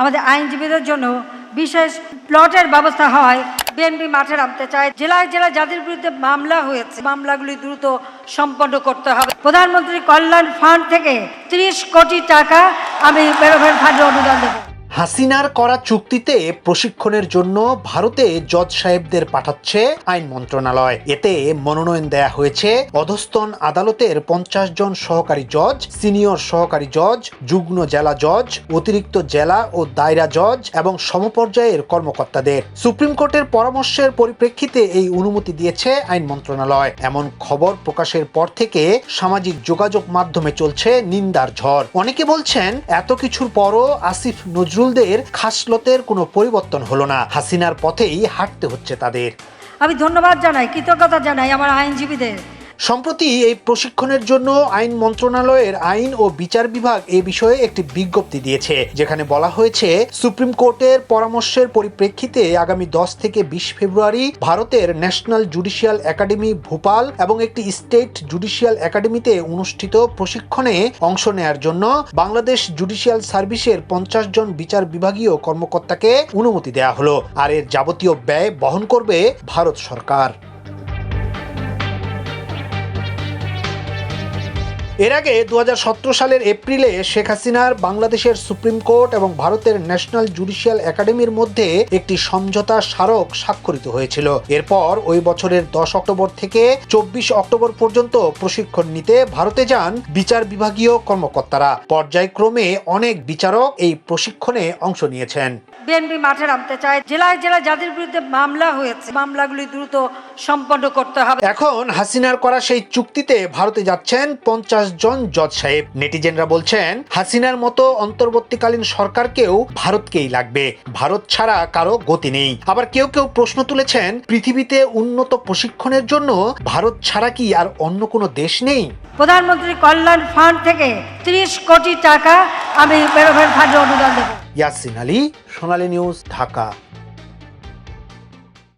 আমাদের আইনজীবীদের জন্য বিশেষ প্লটের ব্যবস্থা হয়। বিএনপি মাঠে নামতে চায়। জেলায় জেলায় যাদের বিরুদ্ধে মামলা হয়েছে। মামলাগুলি দ্রুত সম্পন্ন করতে হবে। প্রধানমন্ত্রী কল্যাণ ফান্ড থেকে ত্রিশ কোটি টাকা আমি ফান্ডে অনুদান দেবো। হাসিনার করা চুক্তিতে প্রশিক্ষণের জন্য ভারতে জজ সাহেবদের পাঠাচ্ছে আইন মন্ত্রণালয়। এতে মনোনয়ন দেয়া হয়েছে অধস্তন আদালতের পঞ্চাশ জন সহকারী জজ, সিনিয়র সহকারী জজ, যুগ্ম জেলা জজ, অতিরিক্ত জেলা ও দায়রা জজ এবং সমপর্যায়ের কর্মকর্তাদের। সুপ্রিম কোর্টের পরামর্শের পরিপ্রেক্ষিতে এই অনুমতি দিয়েছে আইন মন্ত্রণালয়। এমন খবর প্রকাশের পর থেকে সামাজিক যোগাযোগ মাধ্যমে চলছে নিন্দার ঝড়। অনেকে বলছেন, এত কিছুর পরও আসিফ নজরুলদের খাসলতের কোনো পরিবর্তন হলো না। হাসিনার পথেই হাঁটতে হচ্ছে তাদের। আমি ধন্যবাদ জানাই, কৃতজ্ঞতা জানাই আমার আইনজীবীদের। সম্প্রতি এই প্রশিক্ষণের জন্য আইন মন্ত্রণালয়ের আইন ও বিচার বিভাগ এ বিষয়ে একটি বিজ্ঞপ্তি দিয়েছে, যেখানে বলা হয়েছে, সুপ্রিম কোর্টের পরামর্শের পরিপ্রেক্ষিতে আগামী দশ থেকে বিশ ফেব্রুয়ারি ভারতের ন্যাশনাল জুডিশিয়াল একাডেমি, ভোপাল এবং একটি স্টেট জুডিশিয়াল একাডেমিতে অনুষ্ঠিত প্রশিক্ষণে অংশ নেয়ার জন্য বাংলাদেশ জুডিশিয়াল সার্ভিসের পঞ্চাশ জন বিচার বিভাগীয় কর্মকর্তাকে অনুমতি দেওয়া হলো। আর এর যাবতীয় ব্যয় বহন করবে ভারত সরকার। এর আগে দু হাজার সতেরো সালের এপ্রিলে শেখ হাসিনার বাংলাদেশের সুপ্রিম কোর্ট এবং ভারতের ন্যাশনাল জুডিশিয়াল একাডেমির মধ্যে একটি সমঝোতা স্মারক স্বাক্ষরিত হয়েছিল। এরপর ওই বছরের দশ অক্টোবর থেকে চব্বিশ অক্টোবর পর্যন্ত প্রশিক্ষণ নিতে ভারতে যান বিচার বিভাগীয় কর্মকর্তারা। পর্যায়ক্রমে অনেক বিচারক এই প্রশিক্ষণে অংশ নিয়েছেন। বিএনপি মাঠে নামতে চায়। জেলায় জেলায় যাদের বিরুদ্ধে মামলা হয়েছে। মামলাগুলি দ্রুত সম্পন্ন করতে হবে। এখন হাসিনার করা সেই চুক্তিতে ভারতে যাচ্ছেন পঞ্চাশ জন জজ সাহেব। নেটিজেনরা বলছেন হাসিনার মতো অন্তর্বর্তীকালীন সরকারকেও ভারতকেই লাগবে। ভারত ছাড়া কারও গতি নেই। আবার কেউ কেউ প্রশ্ন তুলেছেন পৃথিবীতে উন্নত প্রশিক্ষণের জন্য ভারত ছাড়া কি আর অন্য কোনো দেশ নেই? প্রধানমন্ত্রী কল্যাণ ফান্ড থেকে ত্রিশ কোটি টাকা আমি ফান্ডে অনুদান দেবো। ইয়াসিন আলী সোনালী নিউজ ঢাকা।